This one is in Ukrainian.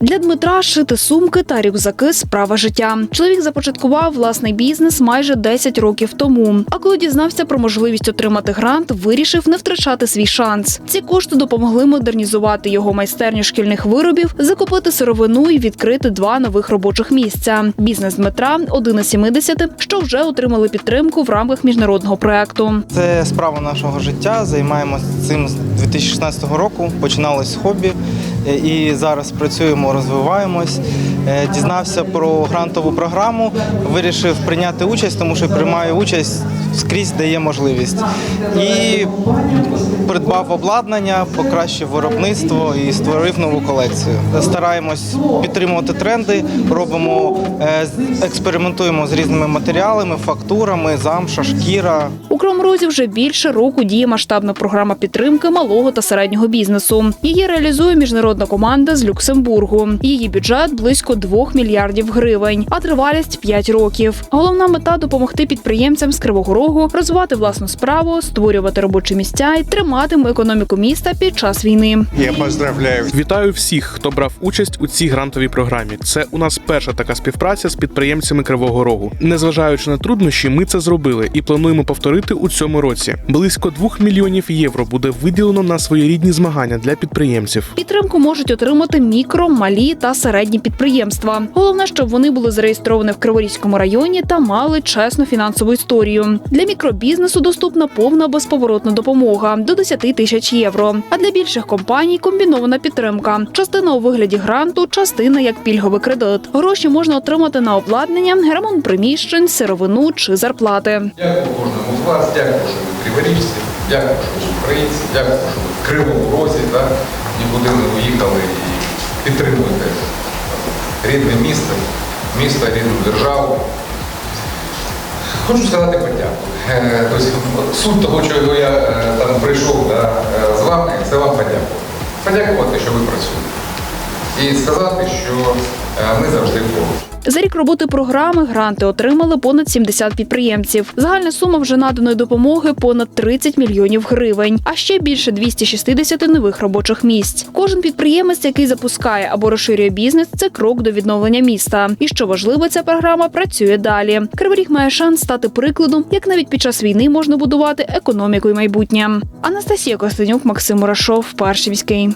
Для Дмитра шити сумки та рюкзаки справа життя. Чоловік започаткував власний бізнес майже 10 років тому. А коли дізнався про можливість отримати грант, вирішив не втрачати свій шанс. Ці кошти допомогли модернізувати його майстерню шкільних виробів, закупити сировину і відкрити два нових робочих місця. Бізнес Дмитра один із 70, що вже отримали підтримку в рамках міжнародного проекту. Це справа нашого життя. Займаємося цим з 2016 року. Починалось з хобі і зараз працюємо, розвиваємось. Е, Дізнався про грантову програму, вирішив прийняти участь, тому що приймаю участь скрізь, де є можливість. І придбав обладнання, покращив виробництво і створив нову колекцію. Стараємось підтримувати тренди, робимо, е, експериментуємо з різними матеріалами, фактурами, замша, шкіра. Кривому Розі вже більше року діє масштабна програма підтримки малого та середнього бізнесу. Її реалізує міжнародна команда з Люксембургу. Її бюджет близько 2 мільярдів гривень, а тривалість 5 років. Головна мета допомогти підприємцям з Кривого Рогу розвивати власну справу, створювати робочі місця і тримати економіку міста під час війни. Я поздравляю Вітаю всіх, хто брав участь у цій грантовій програмі. Це у нас перша така співпраця з підприємцями Кривого Рогу. Незважаючи на труднощі, ми це зробили і плануємо повторити у цьому році. Близько 2 мільйонів євро буде виділено на своєрідні змагання для підприємців. Підтримку можуть отримати мікро, малі та середні підприємства. Головне, щоб вони були зареєстровані в Криворізькому районі та мали чесну фінансову історію. Для мікробізнесу доступна повна безповоротна допомога до 10 тисяч євро. А для більших компаній комбінована підтримка. Частина у вигляді гранту, частина як пільговий кредит. Гроші можна отримати на обладнання, ремонт приміщень, сировину чи зарплати. Дякую кожному з вас, дякую, що ви криворіжці, дякую, що ви українці, дякую, що ви в Кривому Розі, да, нікуди не уїхали і підтримуєте рідне місто, місто, рідну державу. Хочу сказати подяку. Е, Тобто, суть того, чого я е, там прийшов да, е, з вами, це вам подякувати. Подякувати, що ви працюєте. І сказати, що ми завжди поруч. За рік роботи програми гранти отримали понад 70 підприємців. Загальна сума вже наданої допомоги понад 30 мільйонів гривень, а ще більше 260 нових робочих місць. Кожен підприємець, який запускає або розширює бізнес, це крок до відновлення міста. І що важливо, ця програма працює далі. Кривий Ріг має шанс стати прикладом, як навіть під час війни можна будувати економіку і майбутнє. Анастасія Костенюк, Максим Мурашов, Перший міський.